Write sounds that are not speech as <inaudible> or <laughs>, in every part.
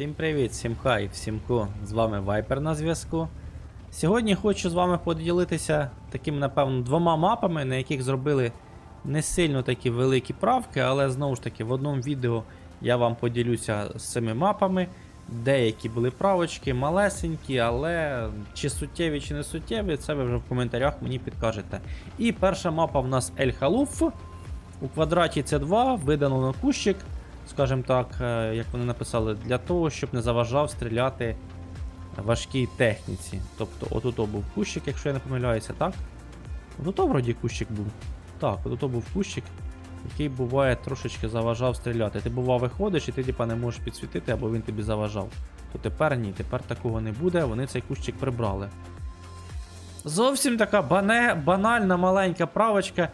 Всім привіт, всім хай, всім ку. З вами Вайпер на зв'язку. Сьогодні хочу з вами поділитися такими, напевно, двома мапами, на яких зробили не сильно такі великі правки, але знову ж таки в одному відео я вам поділюся з цими мапами. Деякі були правочки, малесенькі, але чи суттєві, чи не суттєві, це ви вже в коментарях мені підкажете. І перша мапа в нас Ель Халуф. У квадраті це 2 видано на кущик, скажімо так, е, як вони написали, для того, щоб не заважав стріляти важкій техніці. Тобто, отут був кущик, якщо я не помиляюся, так? Отут вроді кущик був. Так, отут був кущик, який буває трошечки заважав стріляти. Ти бував виходиш і ти типа не можеш підсвітити, або він тобі заважав. То тепер ні, тепер такого не буде, вони цей кущик прибрали. Зовсім така бане, банальна маленька правочка.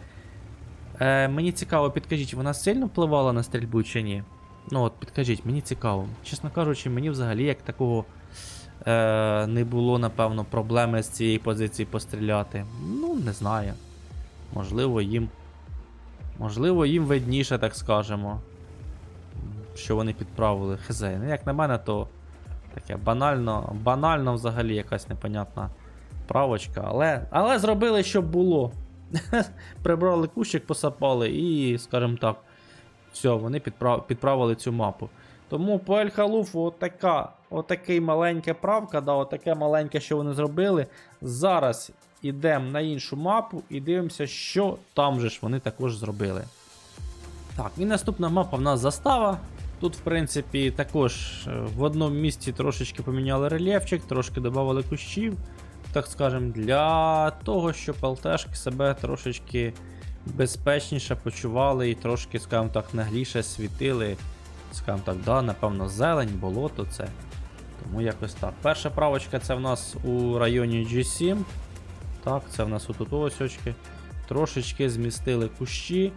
Е, мені цікаво, підкажіть, вона сильно впливала на стрільбу чи ні? Ну от підкажіть, мені цікаво. Чесно кажучи, мені взагалі як такого е, не було, напевно, проблеми з цієї позиції постріляти. Ну, не знаю. Можливо, їм. Можливо, їм видніше, так скажемо. Що вони підправили. Хз. Ну, як на мене, то таке банально, банально взагалі якась непонятна правочка. Але, але зробили, щоб було. <laughs> Прибрали кущик, посапали і, скажімо так, все, вони підправ... підправили цю мапу. Тому по Ель-Халуфу отака, отакий маленька правка, да, отаке маленьке, що вони зробили. Зараз йдемо на іншу мапу і дивимося, що там же ж вони також зробили. Так, і наступна мапа в нас застава. Тут, в принципі, також е, в одному місці трошечки поміняли рельєфчик, трошки додали кущів так скажем, для того, щоб ЛТшки себе трошечки безпечніше почували і трошки, скажімо так, нагліше світили. Скажімо так, да, напевно, зелень, болото це. Тому якось так. Перша правочка це в нас у районі G7. Так, це в нас отут ось очки. Трошечки змістили кущі,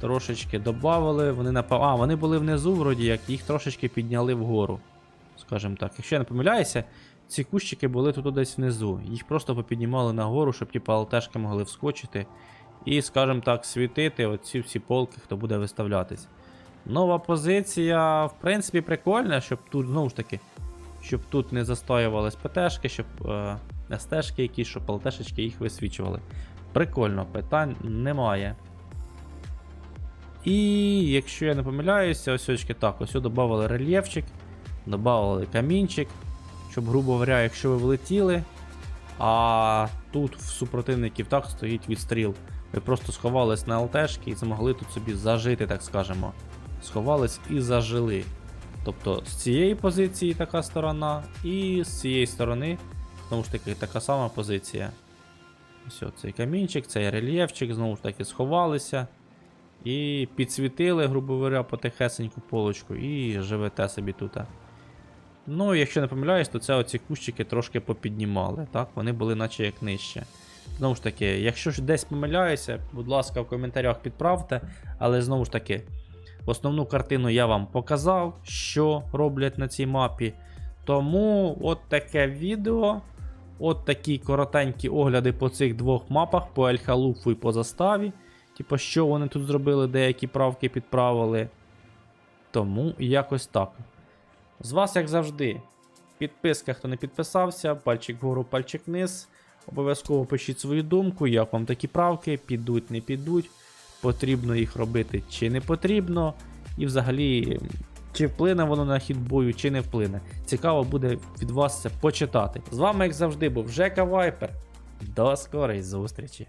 трошечки додали. Вони напав... А, вони були внизу, вроді як, їх трошечки підняли вгору. Скажімо так. Якщо я не помиляюся, ці кущики були тут десь внизу. Їх просто попіднімали нагору, щоб ті ЛТшки могли вскочити. І, скажімо так, світити оці всі полки, хто буде виставлятись. Нова позиція, в принципі, прикольна, щоб тут, знову ж таки, щоб тут не застоювались ПТшки, щоб е, СТшки якісь, щоб ЛТшечки їх висвічували. Прикольно, питань немає. І якщо я не помиляюся, ось очки так, ось додали рельєфчик, додали камінчик щоб, грубо говоря, якщо ви влетіли, а тут в супротивників так стоїть відстріл. Ви просто сховались на ЛТшки і змогли тут собі зажити, так скажемо. Сховались і зажили. Тобто з цієї позиції така сторона, і з цієї сторони, знову ж таки, така сама позиція. Ось цей камінчик, цей рельєфчик, знову ж таки, сховалися. І підсвітили, грубо говоря, потихесеньку полочку, і живете собі тут. Ну, якщо не помиляюсь, то це оці кущики трошки попіднімали. так? Вони були наче як нижче. Знову ж таки, якщо ж десь помиляюся, будь ласка, в коментарях підправте. Але знову ж таки, основну картину я вам показав, що роблять на цій мапі. Тому от таке відео. От такі коротенькі огляди по цих двох мапах, по Ельхалуфу і по заставі. Типу, що вони тут зробили, деякі правки підправили. Тому якось так. З вас, як завжди, підписка, хто не підписався, пальчик вгору, пальчик вниз. Обов'язково пишіть свою думку, як вам такі правки, підуть, не підуть, потрібно їх робити чи не потрібно. І взагалі, чи вплине воно на хід бою, чи не вплине. Цікаво буде від вас це почитати. З вами, як завжди, був Жека Вайпер. До скорої зустрічі!